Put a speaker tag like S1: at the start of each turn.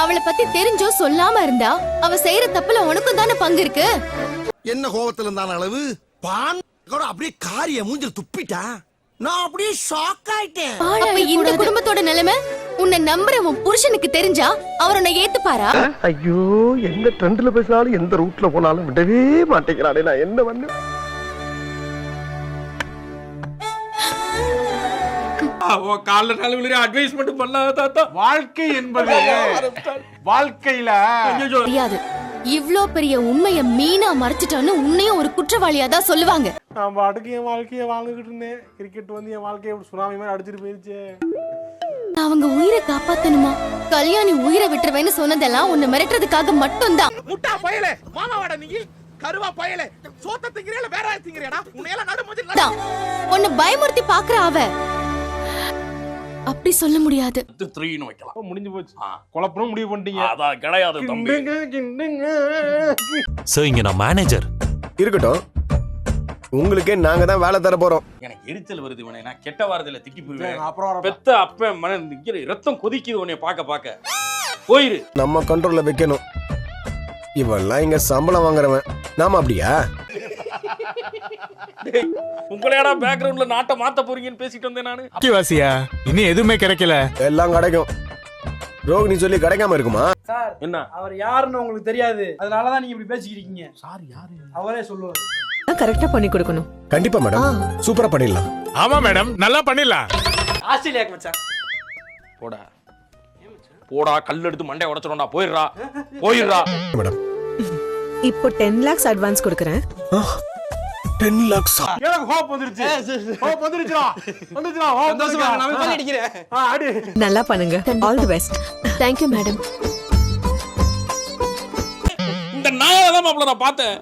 S1: அவளை பத்தி தெரிஞ்சோ சொல்லாம இருந்தா அவ செய்யற தப்புல உனக்கும் தானே பங்கு இருக்கு?
S2: என்ன கோவத்துல இருந்தான அளவு? பான் அப்படியே காரிய மூஞ்சில் துப்பிட்டா நான் அப்படியே ஷாக் ஆயிட்டேன்.
S1: அப்ப இந்த குடும்பத்தோட நிலைமை? உன்னை நம்புற உன் புருஷனுக்கு தெரிஞ்சா அவர் உன்னை ஏத்துப்பாரா?
S3: ஐயோ எந்த ட்ரெண்ட்ல பேசினாலும் எந்த ரூட்ல போனாலும் விடவே மாட்டேங்கிறானே நான் என்ன பண்ணு?
S4: அவன் காலைல நாலு விழுற அட்வைஸ் மட்டும் பண்ணாத தாத்தா.
S5: வாழ்க்கை என்பது வாழ்க்கையில
S1: தெரியாது. இவ்ளோ பெரிய உண்மைய மீனா மறைச்சிட்டான்னு உன்னையும் ஒரு குற்றவாளியா தான் சொல்லுவாங்க.
S5: நான் பாட்டுக்கு என் வாழ்க்கையை வாழ்ந்துகிட்டு இருந்தேன். கிரிக்கெட் வந்து என் வாழ்க்கையை சுனாமி மாதிரி அடிச்சிட்டு போயிருச்சு.
S1: அவங்க உயிரை காப்பாத்தணுமா? கல்யாணி உயிரை விட்டுருவேன்னு சொன்னதெல்லாம் உன்னை மிரட்டுறதுக்காக மட்டும்தான்.
S4: முட்டா பயலே மாமாவாட நீ கருவா பயலே சோத்த திங்கிறீல வேற திங்கிறீடா உன்னையெல்லாம் நடு மூஞ்சி
S1: தான் உன்னை பயமுறுத்தி பாக்குற அவ. அப்படி சொல்ல முடியாது.
S6: த்ரீன்னு வைக்கலாம்.
S5: அப்ப முடிஞ்சு போச்சு. குழப்பணும் முடிவு பண்ணிட்டீங்க
S6: அதான் கிடையாது தம்பி.
S7: சார் இங்க நான் மேனேஜர்
S3: இருக்கட்டும். உங்களுக்கே நாங்க தான் வேலை தர போறோம்.
S6: எனக்கு எரிச்சல் வருது இவனை. நான் கெட்ட வாரத்துல திக்கி போயிருவேன்
S5: அப்புறம்.
S6: பெத்த அப்ப மன ரத்தம் கொதிக்குது உன்னை பார்க்க பார்க்க. போயிரு.
S3: நம்ம கண்ட்ரோல்ல வைக்கணும். இவெல்லாம் இங்க சம்பளம் வாங்குறவன். நாம அப்படியா?
S6: டேய், உங்களையாடா பேக்ரவுண்ட்ல நாட்டை மாத்த போறீங்கன்னு பேசிட்டு வந்தேன் நானு.
S7: வாசியா இன்னும் எதுவுமே கிடைக்கல.
S3: எல்லாம் கிடைக்கும். ரோகிணி சொல்லி கிடைக்காம இருக்குமா?
S8: சார்
S6: என்ன?
S8: அவர் யாருன்னு உங்களுக்கு தெரியாது. அதனாலதான் நீங்க இப்படி பேசிக்கிறீங்க சார் யாரு? அவரே சொல்லுவார்.
S9: கரெக்டா பண்ணி கொடுக்கணும்.
S3: கண்டிப்பா மேடம் சூப்பரா பண்ணிடலாம்.
S7: ஆமா மேடம் நல்லா பண்ணிடலாம்.
S8: ஆஸ்திரேலியாக்கு மச்சான்.
S6: போடா. போடா கல் எடுத்து மண்டைய உடைச்சிடும்டா போயிடுறா. போயிடுறா.
S3: மேடம்
S9: இப்போ டென் லேக்ஸ் அட்வான்ஸ் கொடுக்குறேன்.
S3: டென் லேக்ஸ்
S5: எனக்கு ஹோப் வந்துருச்சு ஹோப் வந்துருச்சுடா.
S8: நான் அடிக்கிறேன்
S5: அடி
S9: நல்லா பண்ணுங்க all the best
S1: thank you madam
S6: இந்த நாயை தான் மாப்பிள்ள நான் பார்த்தேன்.